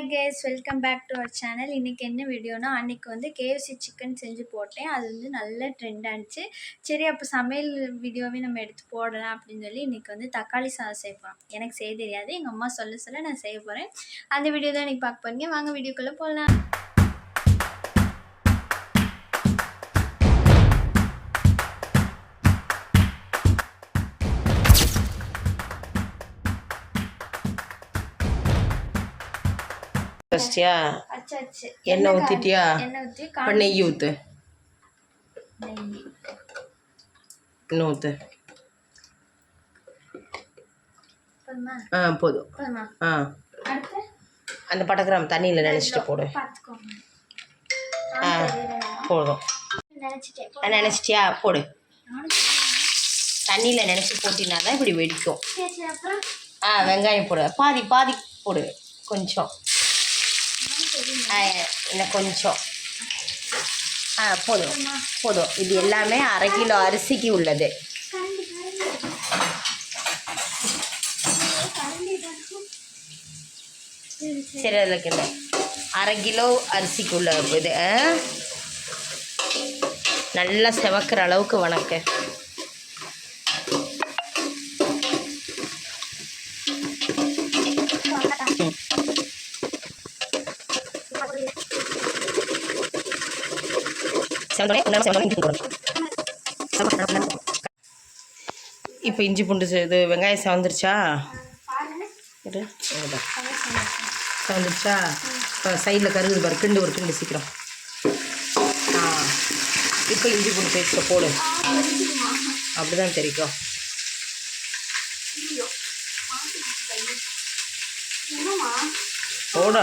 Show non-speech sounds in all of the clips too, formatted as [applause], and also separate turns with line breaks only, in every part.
Hi guys welcome back to our channel இன்றைக்கி என்ன வீடியோனா அன்றைக்கி வந்து கேஎஃப்சி சிக்கன் செஞ்சு போட்டேன். அது வந்து நல்ல ட்ரெண்ட் ஆனிச்சு. சரி அப்போ சமையல் வீடியோவே நம்ம எடுத்து போடலாம் அப்படின்னு சொல்லி இன்றைக்கி வந்து தக்காளி சாதம் செய்ய போகிறோம் எனக்கு செய்ய தெரியாது. எங்கள் அம்மா சொல்ல சொல்ல நான் செய்ய போகிறேன் அந்த வீடியோ தான் இன்றைக்கி பார்க்க போகிறீங்க வாங்க வீடியோக்குள்ளே போகலாம்
வச்சிட்டியா எண்ணெய் ஊற்றிட்டியா இப்போ நெய் ஊற்று இன்னும் ஊற்று ஆ போதும். ஆ. அந்த பட்டக்கிராம் தண்ணியில் நினச்சிட்டு போடு. ஆ போதும். நினைச்சிட்டியா? போடு. தண்ணியில் நினச்சி போட்டினா தான் இப்படி வெடிக்கும். ஆ வெங்காயம் போடு. பாதி பாதி போடு. கொஞ்சம். இன்னும் கொஞ்சம் ஆ போதும் போதும் இது எல்லாமே அரை கிலோ அரிசிக்கு உள்ளது
சரி
அதில் கிட்ட அரை கிலோ அரிசிக்கு உள்ள இது ஆ? நல்லா செவக்கிற அளவுக்கு வணக்கம் வணக்க இப்போ இஞ்சி பூண்டு இது வெங்காயம் சேர்ந்துருச்சா
பாருங்க
இரு, இங்க இப்போ சைடில் கருகுது பாரு கிண்டு ஒரு கிண்டு சீக்கிரம். ஆ இப்போ இஞ்சி பூண்டு பேஸ்ட்டை போடு.
அப்படிதான் வெடிக்குதுமா.
அப்படி தான் தெரிக்கும்.
ஐயோ,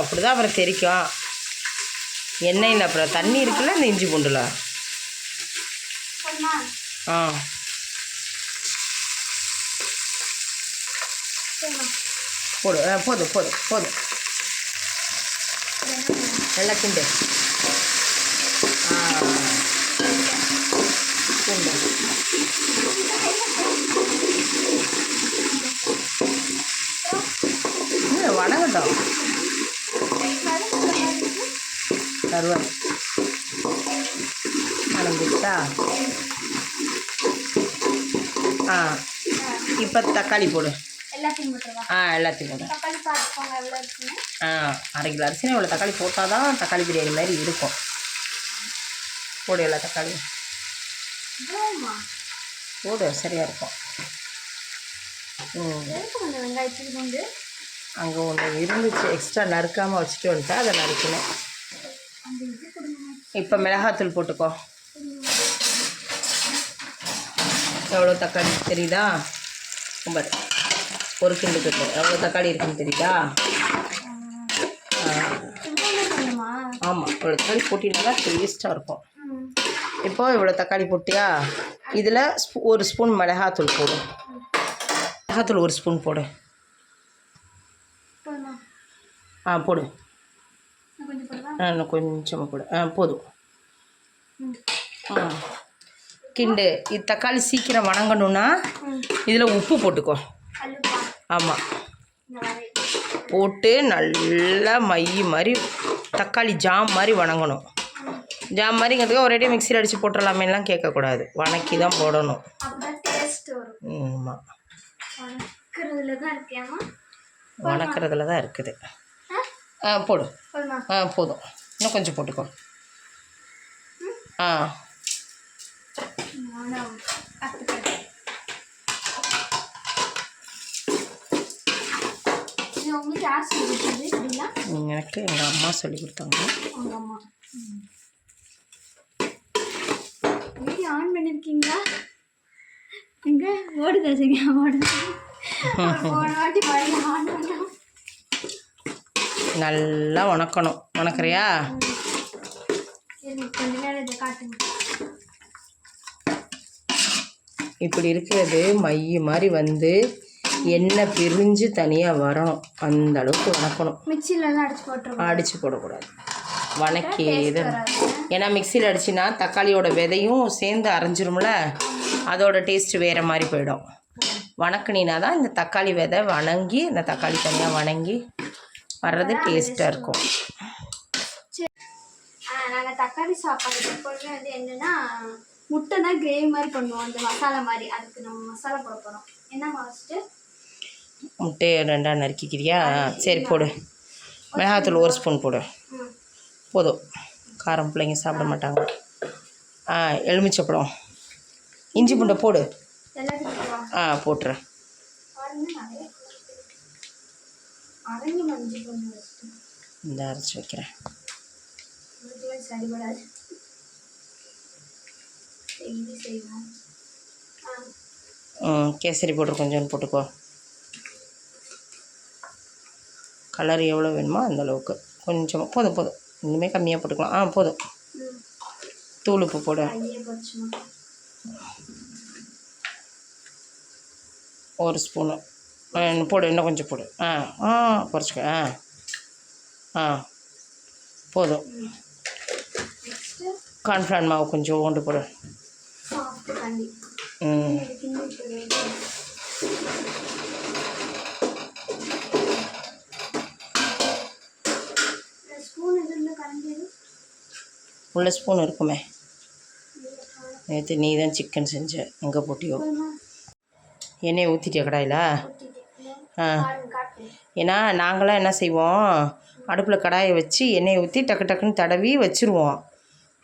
அப்படி தான் அப்புறம் தெரிக்கும். எண்ணெயில் அப்புறம் தண்ணி இருக்குல்ல இந்த இஞ்சி பூண்டுல? ஆ போடு ஆ போதும் போதும் போதும் நல்லா கிண்டு ஆ. கிண்டு வணங்கட்டும் கருவாடு. வணங்கிட்டா ஆ இப்போ தக்காளி போடு. ஆ எல்லாத்தையும் போடு. ஆ அரை கிலோ அரிசினா இவ்வளோ தக்காளி போட்டால் தான் தக்காளி பிரியாணி மாதிரி இருக்கும். போடு எல்லா தக்காளி
இவ்வளோமா
போடு சரியாக இருக்கும். அங்கே ஒன்று இருந்துச்சு எக்ஸ்ட்ரா நறுக்காமல் வச்சுட்டு வந்துட்டா அதை நறுக்கணும் இப்போ மிளகாத்தூள் போட்டுக்கோ. எவ்வளோ தக்காளி தெரியுதா? பாரு ஒரு கிண்டு கிண்டு எவ்வளோ தக்காளி இருக்குன்னு தெரியுதா? ஆமாம் இவ்வளோ தக்காளி போட்டினா டேஸ்ட்டாக இருக்கும். இப்போ இவ்வளோ தக்காளி போட்டியா? இதில் ஸ்பூ ஒரு ஸ்பூன் மிளகாத்தூள் போடு. மிளகாத்தூள் ஒரு ஸ்பூன் போடு. ஆ போடு. ஆ இன்னும் கொஞ்சமாக போடு. ஆ போதும். ஆ. கிண்டு. இது தக்காளி சீக்கிரம் வணங்கணும்னா இதில் உப்பு போட்டுக்கோ. ஆமாம் போட்டு நல்லா மை மாதிரி தக்காளி ஜாம் மாதிரி வணங்கணும். ஜாம் மாதிரிங்கிறதுக்கு ஒரேடியே மிக்சியில் அடித்து போட்டுடலாமேலாம் கேட்கக்கூடாது. வணக்கி தான் போடணும். ஆமாம்
வணக்கிறதுல தான்
இருக்குது.
ஆ?
ஆ போடு.
போதுமா?
ஆ போதும். இன்னும் கொஞ்சம் போட்டுக்கோ. ஆ.
நானும் கற்றுக்கிறேன் உங்களுக்கு யார் சொல்லி கொடுத்தது? இப்படிலாம்
எனக்கு எங்கள் அம்மா சொல்லி கொடுத்தாங்க.
உங்கள் அம்மா. வீடியோ ஆன் பண்ணியிருக்கீங்களா எங்க? ஓடுதா சரியா ஓடுது போன வாட்டி பழைய ஆன் பண்ணோம்
நல்லா வணக்கணும் வணக்கறியா
சரி கொஞ்ச நேரம் இதை காட்டுங்க.
இப்படி இருக்கிறது மை மாதிரி வந்து எண்ணெய் பிரிஞ்சு தனியாக வரணும் அந்த அளவுக்கு வணக்கணும்.
மிக்சிலலாம் அடிச்சு போட்டுருவோம்
அடித்து போடக்கூடாது. வணக்கி இது. ஏன்னா மிக்சியில் அடிச்சின்னா தக்காளியோட விதையும் சேர்ந்து அரைஞ்சிரும்ல? அதோட டேஸ்ட் வேறு மாதிரி போயிடும். வணக்குனினா தான் இந்த தக்காளி விதை வணங்கி இந்த தக்காளி தனியாக வணங்கி வர்றது டேஸ்ட்டாக இருக்கும்.
நாங்கள் தக்காளி சாப்பாடு எப்பொழுதுமே வந்து என்னன்னா முட்டை தான் கிரேவி மாதிரி பண்ணுவோம். அந்த மசாலா மாதிரி. அதுக்கு நம்ம மசாலா போட போகிறோம் என்ன ஃபஸ்ட்டு
முட்டையை ரெண்டாக நறுக்கிக்கிறியா? சரி போடு. மிளகாத்தூள் ஒரு ஸ்பூன் போடு. போதும். காரம் பிள்ளைங்க சாப்பிட மாட்டாங்க. ஆ எலுமிச்சப்பழம். இஞ்சி பூண்டை போடு. ஆ போட்டுறேன். இந்த அரைச்சி வைக்கிறேன்.
சரிபடாது. செய்வோம்.
ம் கேசரி பவுடர் கொஞ்சோண்டு போட்டுக்கோ. கலர் எவ்வளோ வேணுமோ அந்த அளவுக்கு. கொஞ்சமாக போதும் போதும். இன்னுமே கம்மியாக போட்டுக்கலாம். ஆ போதும். தூள் உப்பு போடு. ஒரு ஸ்பூனு. இன்னும் போடு இன்னும் கொஞ்சம் போடு. ஆ ஆ குறைச்சிக்க. ஆ ஆ போதும். கார்ன்ஃப்ளவர் மாவு கொஞ்சம் ஓண்டு போடு.
தாண்டி
ம்
ஸ்பூன்
உள்ள ஸ்பூன் இருக்குமே. நேற்று நீ தான் சிக்கன் செஞ்ச எங்கே போட்டியோ. எண்ணெயை ஊற்றிட்டியா கடாயில்? ஆ. ஏன்னா நாங்களாம் என்ன செய்வோம்? அடுப்பில் கடாயை வச்சு எண்ணெயை ஊற்றி டக்கு டக்குன்னு தடவி வச்சுருவோம்.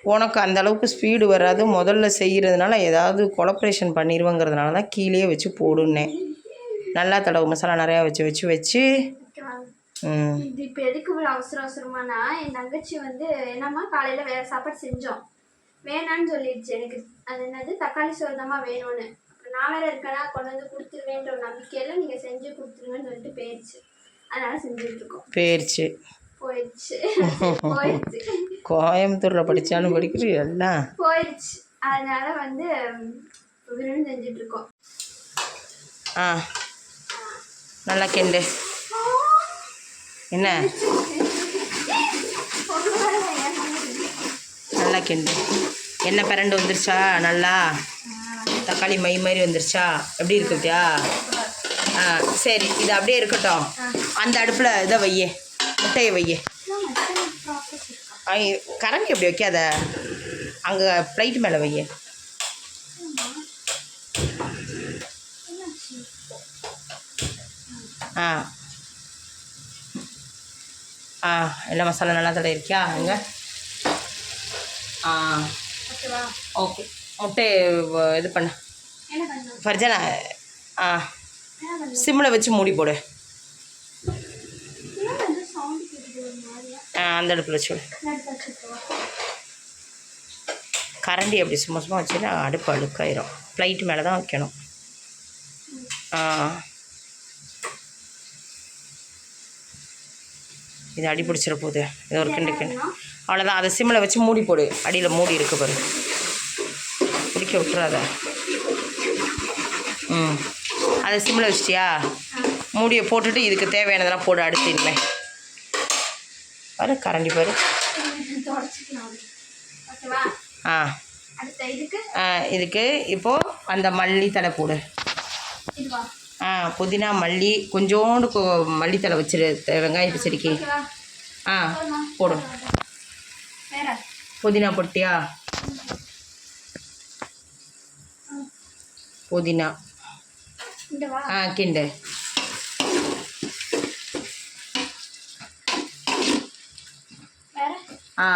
உனக்கு அந்த அளவுக்கு ஸ்பீடு வராது. முதல்ல செய்கிறதுனால ஏதாவது கொலப்ரேஷன் பண்ணிடுவோங்கிறதுனால தான் கீழே வச்சு போடுன்னேன் நல்லா தடவு மசாலா நிறையா வச்சு வச்சு வச்சு.
இது இப்போ எதுக்கு இவ்வளோ அவசர அவசரமானா என் தங்கச்சி வந்து என்னம்மா காலையில் வேறு சாப்பாடு செஞ்சோம். வேணான்னு சொல்லிடுச்சு. எனக்கு அது என்னது? தக்காளி சோறு தாம்மா வேணும்னு நான் வேற இருக்கேனா? கொண்டு வந்து கொடுத்துருவேன்ற நம்பிக்கையில் நீங்கள் செஞ்சு கொடுத்துருங்கன்னு சொல்லிட்டு போயிடுச்சு அதனால செஞ்சுட்டு இருக்கோம்.
போயிடுச்சு
போயிடுச்சு. [laughs]
கோயம்புத்தூரில் படித்தாலும் படிக்கிற எல்லாம்
போயிடுச்சு. அதனால வந்து விரும்பி செஞ்சுட்டு இருக்கோம்
ஆ. நல்லா கிண்டு என்ன? நல்லா கிண்டு எண்ணெய் பிரண்டு வந்துருச்சா? நல்லா? தக்காளி மை மாதிரி வந்துருச்சா? எப்படி இருக்கு பத்தியா ஆ சரி. இது அப்படியே இருக்கட்டும். அந்த அடுப்பில் இதை வையே. முட்டையை வையே கரண்டி அப்படி வைக்காத அங்கே ப்ளைட் மேலே வையே. ஆ. ஆ எல்லா மசாலா நல்லா தடவை இருக்கியா? அங்கே ஆ. ஓகே. முட்டை இது பண்ண. ஃபர்ஜனா? ஆ. சிம்மில் வச்சு மூடி போடு
இன்னும் வந்து சவுண்ட் கேட்குது ஒரு மாதிரியா
ஆ, அந்த அடுப்பில் வச்சு விடு.
நடுத்து வச்சுக்கோவா
கரண்டி அப்படி சும்மா சும்மா வச்சுன்னா அடுப்பு அழுக்காயிரும். ஃப்ளைட் மேலே தான் வைக்கணும். இது அடி பிடிச்சிட போகுது இது ஒரு கிண்டு கிண்டு. அவ்வளோதான் அதை சிம்மில் வச்சு மூடி போடு. அடியில் மூடி இருக்கு பாரு. பிடிக்க விட்டுறாத. ம். அதை சிம்மில் வச்சிட்டியா? மூடியை போட்டுட்டு இதுக்கு தேவையானதெல்லாம் போடு அடுத்து இனிமே. பாரு கரண்டி பாரு. ஆ. ஆ, இதுக்கு இப்போது அந்த மல்லி தலை போடு. ஆ புதினா மல்லி கொஞ்சோண்டு மல்லித்தலை வச்சிரு வெங்காயத்து செடிக்கு. பச்சடிக்கு ஆ போடு. புதினா பொட்டியா? புதினா. ஆ கிண்டு. ஆ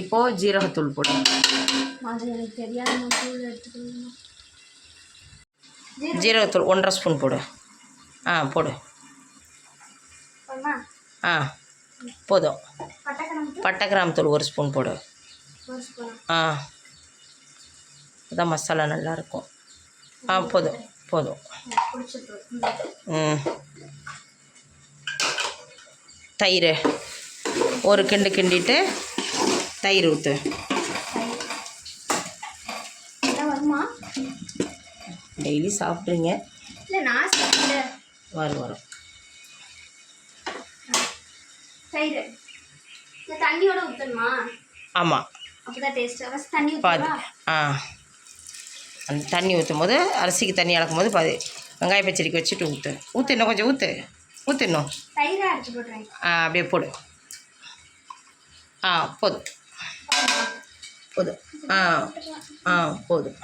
இப்போது ஜீரகத்தூள் போடு ஜீரகத்தூள். ஒன்றரை ஸ்பூன் போடு. ஆ போடு. ஆ போதும். பட்டை கிராம் தூள் ஒரு ஸ்பூன் போடு. ஆ அதான் மசாலா நல்லாயிருக்கும். ஆ போதும் போதும். ம். தயிர் ஒரு கிண்டு கிண்டிட்டு தயிர் ஊற்று டெய்லி சாப்பிட்றீங்க.
இல்லை நான்
வரும் வரும்.
தயிர். தண்ணியோட ஊற்றணுமா
ஆமாம்
அப்போ தான் டேஸ்ட்டு ஃபஸ்ட் தண்ணி
பாதி. ஆ. அந்த தண்ணி ஊற்றும் போது அரிசிக்கு தண்ணி அளக்கும் போது. பாதி வெங்காய பச்சடிக்கு வச்சுட்டு ஊற்று ஊற்று இன்னும் கொஞ்சம் ஊற்று ஊற்றிடணும்
தயிராக எடுத்து போடுறேன்
ஆ அப்படியே போடு. ஆ போதும். போதும். ஆ ஆ போதும்.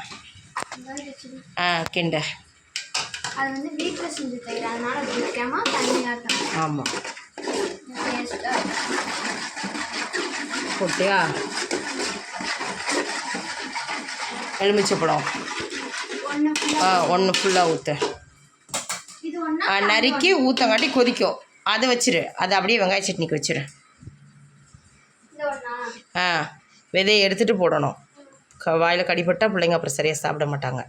ஆ கிண்ட.
அது வந்து வீட்டில் செஞ்ச தயிர். அதனால
ஆமாம் போட்டியா? எலுமிச்சப்பழம் ஆ ஒன்று ஃபுல்லாக ஊற்று நறுக்கி ஊற்றங்காட்டி கொதிக்கும். அதை வச்சிரு. அதை அப்படியே வெங்காய சட்னிக்கு வச்சிரு. விதையை எடுத்துகிட்டு போடணும். க வாயில் கடிப்பட்டால் பிள்ளைங்க அப்புறம் சரியாக சாப்பிட மாட்டாங்க.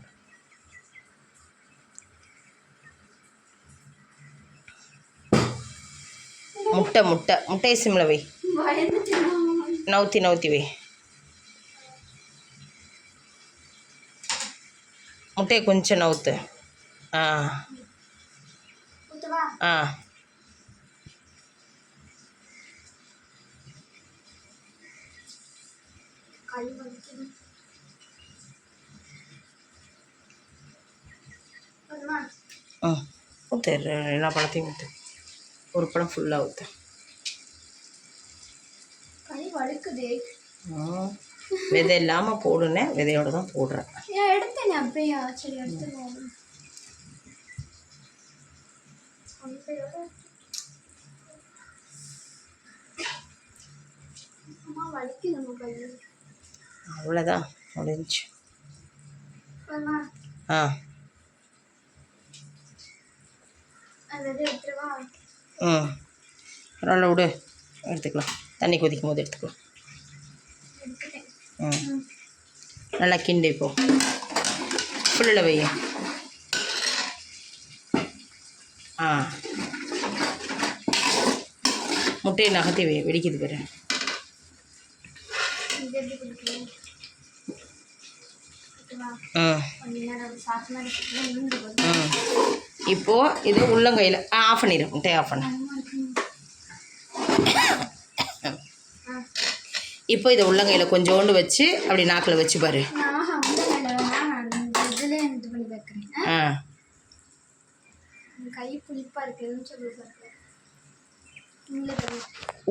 முட்டை முட்டை. முட்டையை சிம்மில் வை. நவுத்தி நவுத்தி வை. முட்டையை கொஞ்சம் நவுத்து. ஆ. ஆ.
கை வலிக்குது போதுமா?
ம் ஊற்று எல்லா பழத்தையும் ஊற்று ஒரு பழம் ஃபுல்லாக ஊற்று
கை வலிக்குதே
ம் விதை இல்லாமல் போடுனேன் விதையோடு தான் போடுறேன்.
எடுத்தேனே அப்பயா. சரி எடுத்துருவோம் அம்மா வலிக்குது நம்ம கை.
அவ்வளோதான் முடிஞ்சு? ஆ. ம். பரவாயில்ல விடு எடுத்துக்கலாம். தண்ணி கொதிக்கும் போது எடுத்துக்கலாம் ம். நல்லா கிண்டு இப்போ. ஃபுல்லில் வை. ஆ. முட்டையை நகர்த்தி வெடிக்குது பாரு. இப்போது இது உள்ளங்கையில் ஆ ஆஃப் பண்ணிடு முட்டையை ஆஃப் பண்ணு. இப்போ இதை உள்ளங்கையில் கொஞ்சோண்டு வச்சு அப்படி நாக்கில் வச்சு பாரு. ஆ.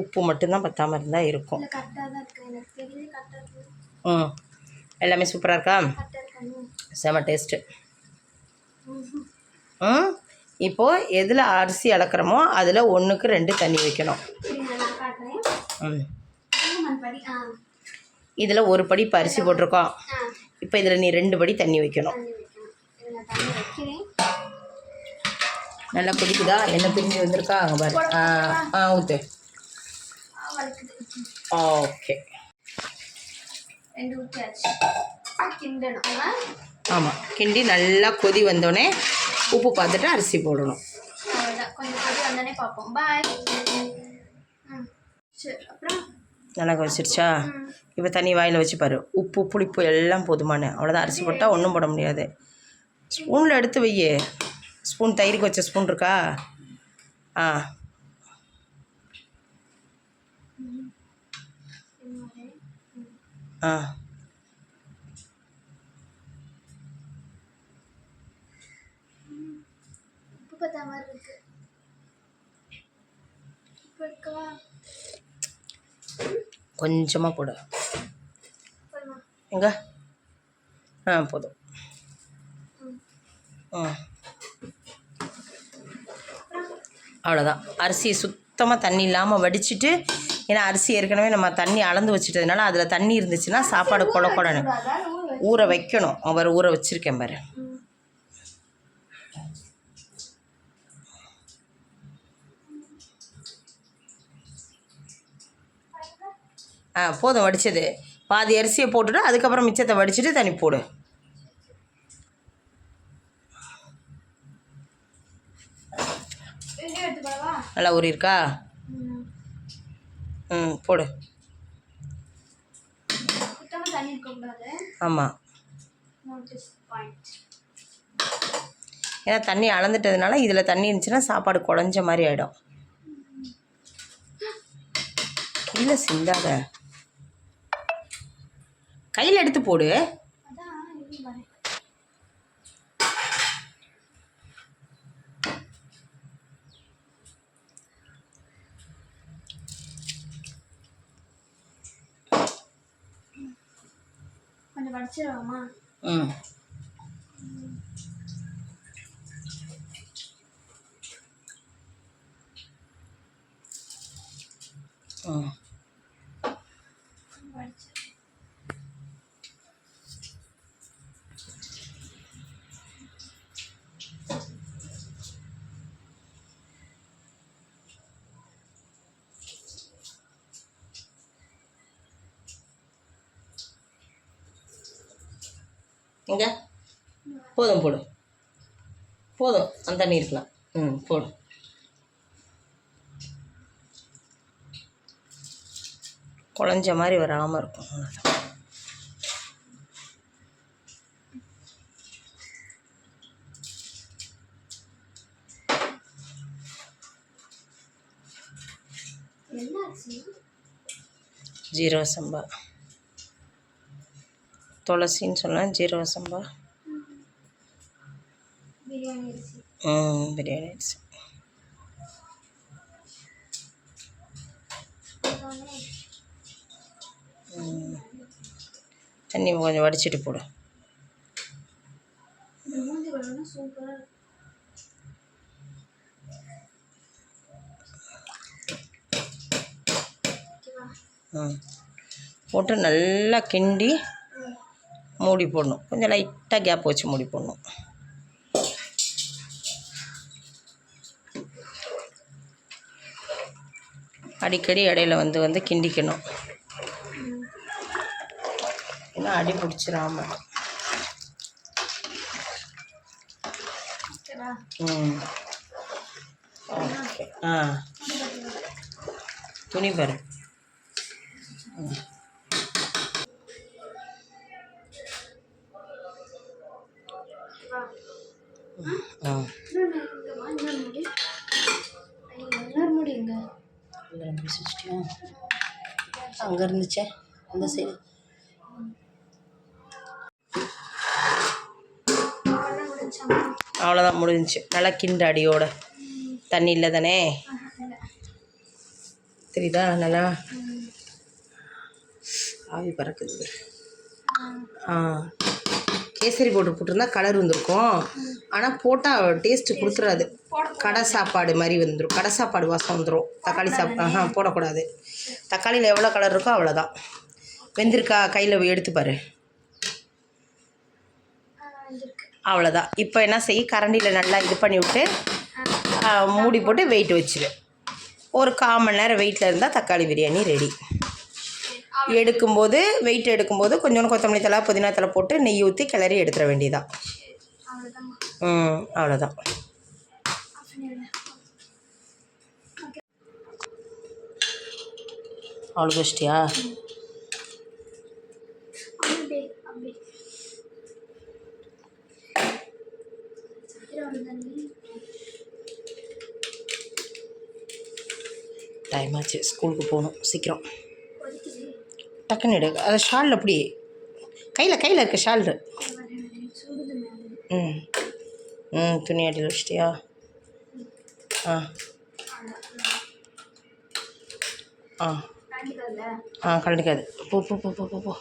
உப்பு மட்டும்தான் பத்தாமல் இருந்தால் இருக்கும். ம் எல்லாமே சூப்பராக இருக்கா? செம டேஸ்ட்டு. ம் இப்போது எதில் அரிசி அளக்குறோமோ அதில் ஒன்றுக்கு ரெண்டு தண்ணி வைக்கணும். ம்
நான் படி ஆ
இதில் ஒரு படி இப்போ அரிசி போட்டிருக்கோம் இப்போ இதில் நீ ரெண்டு படி தண்ணி வைக்கணும். நல்லா கொதிக்குதா? எண்ணெய் பிரிஞ்சு வந்திருக்கா? அங்கே பாரு. ஆ ஆ ஊற்று ஓகே.
ரெண்டு ஊற்றியாச்சு கிண்டணும்?
ஆமாம் கிண்டி நல்லா கொதி வந்தோடனே உப்பு பார்த்துட்டு அரிசி போடணும்.
கொஞ்சம் கொதி வந்தோடனே பார்ப்போம். பாய் ம். சரி அப்புறம்?
நல்லா கொதிச்சிருச்சா? இப்போ தண்ணி வாயில் வச்சு பாரு. உப்பு புளிப்பு எல்லாம் போதுமான. அவ்வளோதான் அரிசி போட்டால் ஒன்றும் போட முடியாது. ஸ்பூனில் எடுத்து வை ஸ்பூன் தயிருக்கு வச்ச ஸ்பூன் இருக்கா? ஆ. ஆ.
உப்பு பத்தா மாதிரி இருக்கு? இருக்கவா
கொஞ்சமாக போடு எங்க? ஆ போதும். அவ்வளோதான் அரிசி சுத்தமாக தண்ணி இல்லாமல் வடிச்சிட்டு ஏன்னா அரிசி ஏற்கனவே நம்ம தண்ணி அளந்து வச்சுட்டதுனால அதில் தண்ணி இருந்துச்சுன்னா சாப்பாடு கொல
வை.
ஊற வைக்கணும். அவர் ஊற வச்சுருக்கேன் பாரு. ஆ போதும் வடித்தது பாதி அரிசியை போட்டுட்டு அதுக்கப்புறம் மிச்சத்தை வடிச்சிட்டு தண்ணி போடு. நல்லா ஊறியிருக்கா?
ம்.
போடு. ஆமாம் ஏன்னா தண்ணி அளந்துட்டதுனால இதில் தண்ணி இருந்துச்சுன்னா சாப்பாடு குழஞ்ச மாதிரி ஆகிடும் கீழே சிந்தாத. கையில் எடுத்து போடு.
கொஞ்சம் படிச்சிடலாமா
ம். இங்க. போதும் போடு. போதும். அந்த தண்ணி இருக்கலாம் ம் போடு. குழஞ்ச மாதிரி வராமல் இருக்கும். ஜீரக சம்பா. துளசின்னு சொன்னால் ஜீரக சம்பா.
பிரியாணி அரிசி.
ம். பிரியாணி தண்ணி கொஞ்சம் வடிச்சிட்டு போடு. போட்டு நல்லா கிண்டி மூடி போடணும். கொஞ்சம் லைட்டாக கேப் வச்சு மூடி போடணும். அடிக்கடி இடையில வந்து வந்து கிண்டிக்கணும். ஏன்னா அடி பிடிச்சிடாம ம். ஓகே ஆ. துணி பாரு. ம். அங்கே இருந்துச்சே அந்த சைடு.
அவ்வளோதான்
முடிஞ்சிச்சு. நல்லா கிண்டு அடியோட. தண்ணி இல்லை தானே? தெரியுதா? நல்லா ஆவி பறக்குது. ஆ. கேசரி போட்டு போட்டிருந்தா கலர் வந்திருக்கும். ஆனால் போட்டால் டேஸ்ட்டு கொடுத்துறாது. கடை சாப்பாடு மாதிரி வந்துடும் கடை சாப்பாடு வாசம் வந்துடும் தக்காளி சாப் ஆஹா போடக்கூடாது. தக்காளியில் எவ்வளோ கலர் இருக்கோ அவ்வளோதான் வெந்திருக்கா கையில் எடுத்து பாரு. அவ்வளோதான் இப்போ என்ன செய்ய? கரண்டியில் நல்லா இது பண்ணி விட்டு மூடி போட்டு வெயிட் வச்சிரு. ஒரு கால் மணி நேரம் வெயிட்டில் இருந்தால் தக்காளி பிரியாணி ரெடி எடுக்கும்போது வெயிட் எடுக்கும்போது கொஞ்சோண்டு கொத்தமல்லி தலை புதினா தலை போட்டு நெய் ஊற்றி கிளறி எடுத்துட வேண்டியதான்
அவ்வளோதான்
ம் அவ்வளோதான் அவ்வளோ வச்சிட்டியா டைம் ஆச்சு. ஸ்கூலுக்கு போகணும். சீக்கிரம். டக்குன்னு எடு. அதை ஷால் அப்படி. கையில் கையில் இருக்க ஷால் ம். ம் துணி அடியில் வச்சிட்டியா? ஆ. ஆ. ஆ கலந்துக்காது போ போ போ போ போ போ.